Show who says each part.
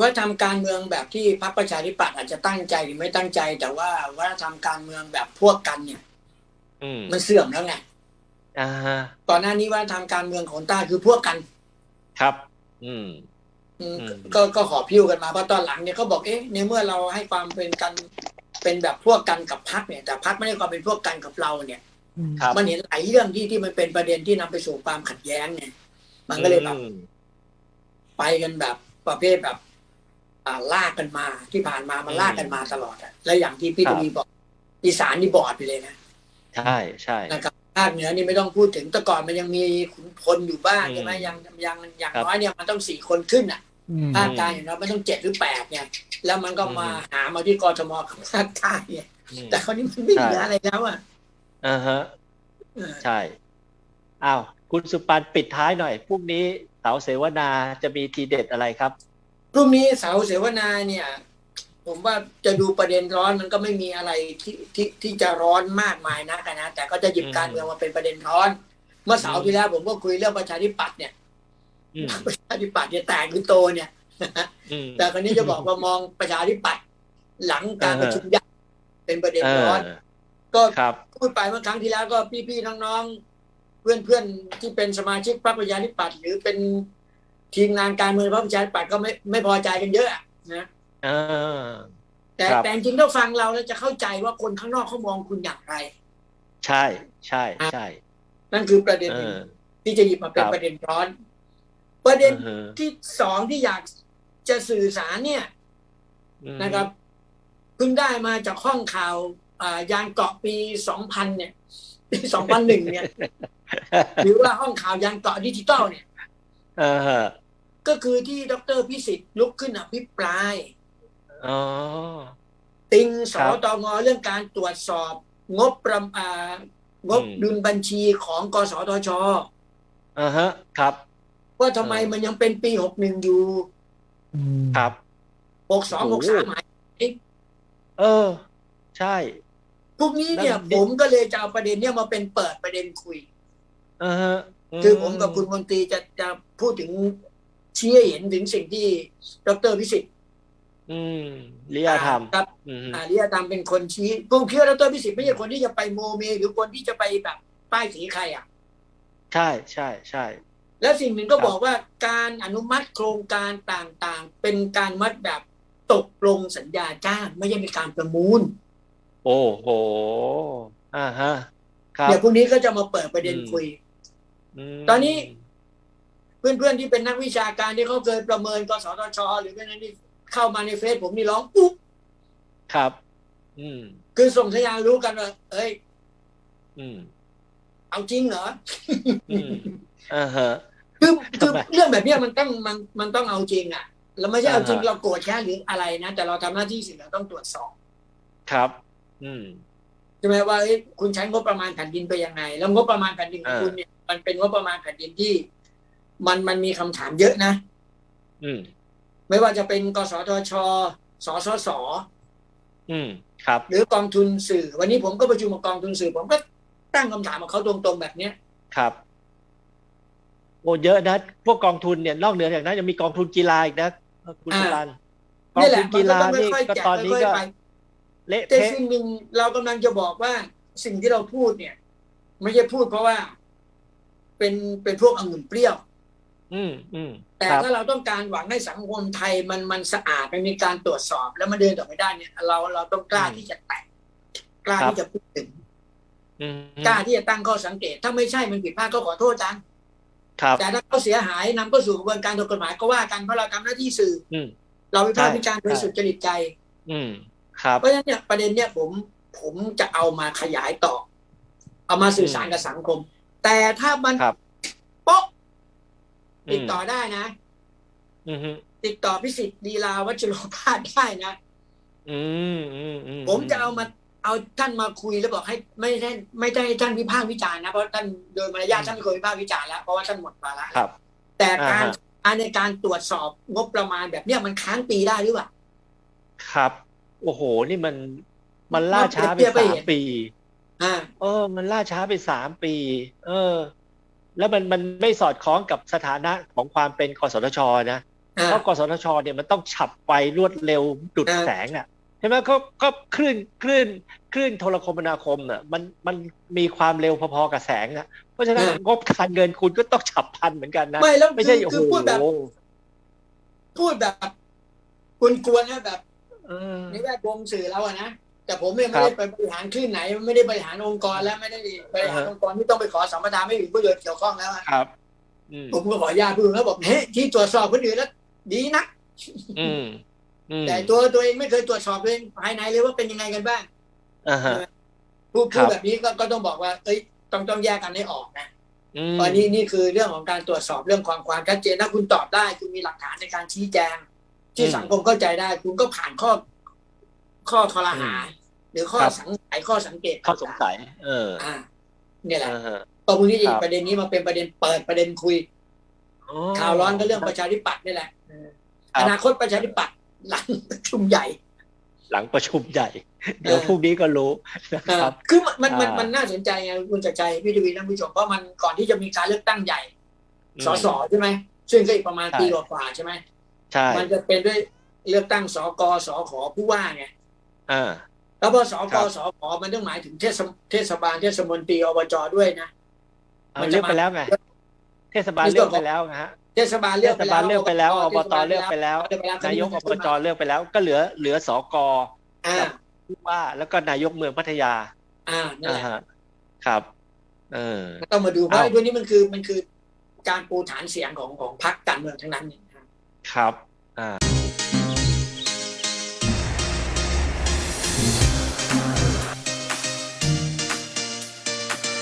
Speaker 1: ว่าทำการเมืองแบบที่พรรคประชาธิปัตย์อาจจะตั้งใจหรือไม่ตั้งใจ แต่ว่าว่าทำการเมืองแบบพวกกันเนี่ย
Speaker 2: อืม
Speaker 1: มันเสื่อมแล้วไง
Speaker 2: อ่าฮะ
Speaker 1: ก่อนหน้านี้ว่าทำการเมืองของต้าคือพวกกัน
Speaker 2: ครับอืม
Speaker 1: อืม
Speaker 2: อืม
Speaker 1: ก็ก็ขอพิ้วกันมาเพราะตอนหลังเนี่ยเขาบอกเอ๊ะในเมื่อเราให้ความเป็นกันเป็นแบบพวกกันกับพักเนี่ย แต่พักไม่ได้ความเป็นพวกกันกับเราเนี่ย
Speaker 2: ครับ
Speaker 1: มันเห็นหลายเรื่องที่ที่มันเป็นประเด็นที่นำไปสู่ความขัดแย้งเนี่ย มันก็เลยแบบ
Speaker 2: อืม
Speaker 1: ไปกันแบบประเภทแบบอ่า ลากกันมาที่ผ่านมามันลากกันมาตลอดอะและอย่างที่พี่
Speaker 2: ครั
Speaker 1: ท
Speaker 2: บ
Speaker 1: วีบอกอีสานนี่บอดไปเลยนะ
Speaker 2: ใช่ใช่
Speaker 1: นะครับภาคเหนือนี่ไม่ต้องพูดถึงแต่ก่อนมันยังมีขุนพลอยู่บ้าง
Speaker 2: อืม
Speaker 1: ใช่ไหมยังยังอย่าง
Speaker 2: ครับ
Speaker 1: น้อยเนี่ยมันต้องสี่คนขึ้นอะ
Speaker 3: อืม
Speaker 1: ภาคกลางอย่างน้อยมันต้องเจ็ดหรือแปดเนี่ย แล้วมันก็มา
Speaker 2: อืม
Speaker 1: หามาที่กรทมกับภาคใต้เนี่ย
Speaker 2: อืม
Speaker 1: แต่คราวนี้มันไม่เหลือ
Speaker 2: ใช่
Speaker 1: อะไรแล้วอะ
Speaker 2: อ่าฮะ
Speaker 1: เออ
Speaker 2: ใช่อ้าวคุณสุปันปิดท้ายหน่อยพรุ่งนี้เสาเสวนาจะมีทีเด็ดอะไรครับ
Speaker 1: พรุ่งนี้เสาเสวนาเนี่ย ผมว่าจะดูประเด็นร้อนมันก็ไม่มีอะไรที่ที่ที่จะร้อนมากมายนักอะนะแต่ก็จะหยิบ
Speaker 2: อืม
Speaker 1: การเมืองมาเป็นประเด็นร้อน เมื่อเสาร์ที่แล้วผมก็คุยเรื่องประชาธิปัตย์เนี่ย
Speaker 2: อืม
Speaker 1: ประชาธิปัตย์เนี่ยแตกหรือโตเนี่ย
Speaker 2: อืม
Speaker 1: แต่คราวนี้จะบอกว่ามองประชาธิปัตย์หลังการ
Speaker 2: เออ
Speaker 1: ประชุมใหญ่เป็นประเด็น
Speaker 2: เอ
Speaker 1: ร้อน
Speaker 2: อ
Speaker 1: ก็
Speaker 2: ครับ
Speaker 1: พูดไปเมื่อครั้งที่แล้วก็พี่ๆน้องๆเพื่อนๆที่เป็นสมาชิกพรรคประชาธิปัตย์หรือเป็น ทีมงานการเมืองพรรคประชาธิปัตย์ก็ไม่ไม่พอใจกันเยอะอะนะ
Speaker 2: เออ
Speaker 1: แต่
Speaker 2: ครับ
Speaker 1: แต่จริงๆถ้าฟังเราแล้วจะเข้าใจว่าคนข้างนอกเขามองคุณอย่างไร
Speaker 2: ใช่ใช่ใช่
Speaker 1: นั่นคือประเด็น
Speaker 2: เอ
Speaker 1: หนึ่ง
Speaker 2: อ
Speaker 1: ที่จะหยิบมาเป็น
Speaker 2: ครับ
Speaker 1: ประเด็นร้อน ประเด็น
Speaker 2: อือฮะ
Speaker 1: ที่สองที่อยากจะสื่อสารเนี่ย
Speaker 2: อืม
Speaker 1: นะครับเพิ่งได้มาจากห้องข่าวอ่ายานเกาะปี2000เนี่ยปี2001เนี่ย หรือว่าห้องข่าวยานเกาะดิจิตอลเนี่ย
Speaker 2: เออฮะ
Speaker 1: ก็คือที่ดรพิสิทธิ์ลุกขึ้นอภิปราย
Speaker 2: อ๋อ
Speaker 1: ติงส
Speaker 2: ครับ
Speaker 1: ตงเรื่องการตรวจสอบ งบประมาณงบ
Speaker 2: อืม
Speaker 1: ดุลบัญชีของกสทช
Speaker 2: อ่าฮะ ครับ
Speaker 1: ว่าทำไม
Speaker 2: เออ
Speaker 1: มันยังเป็นปี61อยู่
Speaker 3: อืม
Speaker 2: ครับ
Speaker 1: 62 63หมาย
Speaker 2: เออ ใช่
Speaker 1: พวกนี้เนี่ย
Speaker 2: แล้ว
Speaker 1: ผมก็เลยจะเอาประเด็นเนี่ยมาเป็นเปิดประเด็นคุย
Speaker 2: อ่าฮะ
Speaker 1: คือผมกับคุณมนตรีจะจะพูดถึงชี้ให้เห็นถึงสิ่งที่ดรพิสิทธิ์
Speaker 2: อืมริยธรรม
Speaker 1: ครับ
Speaker 2: อืม
Speaker 1: อาริยธรรมเป็นคนชี้ผมคิดว่าดรพิสิทธิ์ไม่ใช่คนที่จะไปโมเม หรือคนที่จะไปแบบป้ายสีใครอะ
Speaker 2: ใช่ใช่ใช่
Speaker 1: และสิ่งหนึ่งก็
Speaker 2: ครับ
Speaker 1: บอกว่าการอนุมัติโครงการต่างๆ เป็นการมัดแบบตกลงสัญญาจ้างไม่ใช่เป็นการประมูล
Speaker 2: โอ้โหอ่าฮะครับ
Speaker 1: เดี๋ยวพรุ่งนี้ก็จะมาเปิดประเด็น
Speaker 2: อืม
Speaker 1: คุย
Speaker 2: ม
Speaker 1: ตอนนี้ เพื่อนๆที่เป็นนักวิชาการที่เขาเคยประเมินกสทช หรือเป็นนั้นที่เข้ามาในเฟซผมนี่ร้องปุ๊บ
Speaker 2: ครับ อืม
Speaker 1: คือส่งสัญญาณรู้กันว่าเอ้ย
Speaker 2: อืม
Speaker 1: เอาจริงเหรอ
Speaker 2: อืมอ่าฮะ
Speaker 1: คือคือ
Speaker 2: ทำไม
Speaker 1: เรื่องแบบเนี้ยมันต้องมันมันต้องเอาจริงอะเราไม่ใช่เอาจริง
Speaker 2: อ่าฮะ
Speaker 1: เราโกรธแค่หรืออะไรนะแต่เราทำหน้าที่สิ่งเราต้องตรวจสอบ
Speaker 2: ครับ อืม
Speaker 1: ใช่ไหมว่าเอ้ยคุณใช้งบประมาณแผ่นดินไปยังไง แล้วงบประมาณแผ่นดินของ
Speaker 2: อ่า
Speaker 1: คุณเนี่ยมันเป็นงบประมาณแผ่นดินที่ มันมันมีคำถามเยอะนะ
Speaker 2: อืม
Speaker 1: ไม่ว่าจะเป็นกสทช สสส
Speaker 2: อืม ครับ
Speaker 1: หรือกองทุนสื่อ วันนี้ผมก็ประชุมกับกองทุนสื่อ ผมก็ตั้งคำถามกับเขาตรงๆแบบเนี้ย
Speaker 2: ครับโอ้เยอะนะพวกกองทุนเนี่ยนอกเหนือจากนั้นยังมีกองทุนกีฬาอีกนะคุณสุรันกอง
Speaker 1: นี่แห
Speaker 2: ทุ
Speaker 1: ละ
Speaker 2: น
Speaker 1: มัน
Speaker 2: กี
Speaker 1: ก็
Speaker 2: ฬา
Speaker 1: ต้อง
Speaker 2: นี่
Speaker 1: ค่อย
Speaker 2: ก็
Speaker 1: ๆแกะ
Speaker 2: ตอนนี้
Speaker 1: ค่อย
Speaker 2: ก็
Speaker 1: ๆไป
Speaker 2: เละ
Speaker 1: แต่
Speaker 2: เทะ
Speaker 1: สิ่งหนึ่งเรากำลังจะบอกว่าสิ่งที่เราพูดเนี่ย ไม่ใช่พูดเพราะว่า เป็นเป็นพวกองุ่นเปรี้ยว
Speaker 2: อืมอืม
Speaker 1: แต่
Speaker 2: ครับ
Speaker 1: ถ้าเราต้องการหวังให้สังคมไทยมันมันสะอาดมันมีการตรวจสอบ แล้วมันเดินต่อไปได้เนี่ย เราเราต้องกล้า
Speaker 2: อืม
Speaker 1: ที่จะแตะกล้า
Speaker 2: ครับ
Speaker 1: ที่จะพูดถึง
Speaker 2: อืม
Speaker 1: กล้าที่จะตั้งข้อสังเกต ถ้าไม่ใช่มันผิดพลาดก็ขอโทษจัง
Speaker 2: ครับ
Speaker 1: แต่ถ้าเขาเสียหายนำเข้าสู่กระบวนการทางกฎหมายก็ว่ากันเพราะเราทำหน้าที่สื่อ
Speaker 2: อืม
Speaker 1: เราวิพากษ์
Speaker 2: ใช่
Speaker 1: วิจารณ์โดย
Speaker 2: ใช่
Speaker 1: สุจริตใจ
Speaker 2: อืมครับ
Speaker 1: เพราะฉะนั้นเนี่ยประเด็นเนี่ยผมผมจะเอามาขยายต่อ เอามาสื่อสารกับสังคม แต่ถ้ามัน
Speaker 2: ครับ
Speaker 1: โป๊ะ
Speaker 2: อืม
Speaker 1: ติดต่อได้นะ
Speaker 2: อืม
Speaker 1: ติดต่อพิสิทธิ์ดีลาวัชโรภาสได้นะ
Speaker 2: อืมอืมอืม
Speaker 1: ผมจะเอามาเอาท่านมาคุยแล้วบอกให้ไม่ได้ไม่ได้ท่านวิพากษ์วิจารณ์นะเพราะท่านโดยมารยาทท่านไม่เคยวิพากษ์วิจารณ์แล้วเพราะว่าท่านหมดวาระ
Speaker 2: ครับ
Speaker 1: แต่การ
Speaker 2: อ่าฮะ
Speaker 1: การในการตรวจสอบงบประมาณแบบเนี้ยมันค้างปีได้หรือเปล่า
Speaker 2: ครับ โอ้โห นี่มันมันล่าช้าไป
Speaker 1: มันเปรียบเทียบไป
Speaker 2: สา
Speaker 1: เห็
Speaker 2: ม
Speaker 1: น
Speaker 2: ปี
Speaker 1: อ่า
Speaker 2: เออ มันล่าช้าไปสามปี เออ แล้วมันมันไม่สอดคล้องกับสถานะของความเป็นกสทชนะ
Speaker 1: อ่า
Speaker 2: เพราะกสทชเนี่ยมันต้องฉับไวรวดเร็วดุด
Speaker 1: อ่า
Speaker 2: แสงอะใช่ไหมเขาก็คลื่นคลื่นคลื่นโทรคมนาคมอะมันมันมีความเร็วพอๆกับแสงอะเพราะฉะนั้นงบการเงินคุณก็ต้องฉับพลันเหมือนกันนะ
Speaker 1: ไม่แล้ว
Speaker 2: ไม่
Speaker 1: คื
Speaker 2: ใช่
Speaker 1: อ
Speaker 2: โอ้
Speaker 1: คือ
Speaker 2: โห
Speaker 1: พูดแบบ พูดแบบกวนๆนะแบบ
Speaker 2: เออ
Speaker 1: ในแวดวงสื่อเราอะนะแต่ผมเนี่ย
Speaker 2: ครั
Speaker 1: ไม่
Speaker 2: บ
Speaker 1: ได้ไปบริหารคลื่นไหน ไม่ได้บริหารองค์กรแล้วไม่ได้บริหาร
Speaker 2: อ่าฮะ
Speaker 1: องค์กรที่ต้องไปขอสัมปทานไม่มีประโยชน์เกี่ยวข้องแล้วอะ
Speaker 2: ครับอืม
Speaker 1: ผมก็ขออนุญาตพูดแล้วบอกเฮ้ยที่ตรวจสอบคนอื่นแล้วดีนะ
Speaker 2: อืมอืม
Speaker 1: แต่ตัวตัวเองไม่เคยตรวจสอบตัวเองภายในเลยว่าเป็นยังไงกันบ้าง
Speaker 2: อ่าฮะ
Speaker 1: พูด
Speaker 2: ครั
Speaker 1: พูด
Speaker 2: บ
Speaker 1: แบบนี้ก็ก็ต้องบอกว่า เอ้ยต้องต้องแยกกันให้ออกนะ
Speaker 2: อืม
Speaker 1: ตอนนี้นี่คือเรื่องของการตรวจสอบเรื่องความความชัดเจนถ้าคุณตอบได้คุณมีหลักฐานในการชี้แจง ที่สังคมเข้าใจได้ คุณก็ผ่านข้อ ข้อคอรหา หรือข้อสังสัยข้อสังเกต
Speaker 2: ข้อสงสัย เออ
Speaker 1: อ่า เนี่ยแหละ
Speaker 2: อ่าฮะ
Speaker 1: ตรงนี้
Speaker 2: ครับ
Speaker 1: ประเด็นนี้มาเป็นประเด็นเปิดประเด็นคุย
Speaker 2: อ๋อ
Speaker 1: ข่าวร้อนก็เรื่องประชาธิปัตย์นี่แหละ
Speaker 2: ครับ
Speaker 1: อนาคตประชาธิปัตย์หลังประชุมใหญ่
Speaker 2: หลังประชุมใหญ่ เดี๋ยวพรุ่งนี้ก็รู้นะครับ
Speaker 1: คือมันมันมัน
Speaker 2: อ่ามั
Speaker 1: มันน่าสนใจไงคุณจักรชัยพี่ทวีท่านผู้ชมเพราะมันก่อนที่จะมีการเลือกตั้งใหญ่สสใช่ไหมซึ่งก็อีกประมาณ
Speaker 2: ใช่
Speaker 1: ปีกว่าๆใช่ไหม
Speaker 2: ใช่
Speaker 1: มันจะเป็นด้วยเลือกตั้งสกสขผู้ว่าไง
Speaker 2: อ่า
Speaker 1: แล้วพอส
Speaker 2: ค
Speaker 1: ก
Speaker 2: รับ
Speaker 1: สขมันต้องหมายถึงเทศเทศบาลเทศมนตรีอบจด้วยนะ
Speaker 2: เอา
Speaker 1: มันจะ
Speaker 2: เลือกไป
Speaker 1: มา
Speaker 2: แล้วไงเทศบาล
Speaker 1: ในส่
Speaker 2: เลื
Speaker 1: ว
Speaker 2: อนก
Speaker 1: ของ
Speaker 2: ไปแล้วนะฮะ
Speaker 1: เทศบาล
Speaker 2: เท
Speaker 1: เลือก
Speaker 2: ศ
Speaker 1: ไป
Speaker 2: บาลเลือกไปแล้วอบต
Speaker 1: ทศ
Speaker 2: เลือกไปแล้ว
Speaker 1: เลือกไปแล้ว
Speaker 2: นายก
Speaker 1: ค
Speaker 2: อ
Speaker 1: ร
Speaker 2: บจเลือกไปแล้ว ก็เหลือเหลือสก
Speaker 1: อ่า
Speaker 2: ผู้ว่าแล้วก็นายกเมืองพัทยา
Speaker 1: อ่านั่น
Speaker 2: อ่า
Speaker 1: แหละ
Speaker 2: ฮะครับ เออ
Speaker 1: ก็ต้องมาดูเพราะ
Speaker 2: เอ้า
Speaker 1: ไอ้ตัวนี้มันคือมันคือการปูฐานเสียงของของพรรคการเมืองทั้งนั้นเนี่ย
Speaker 2: ครับ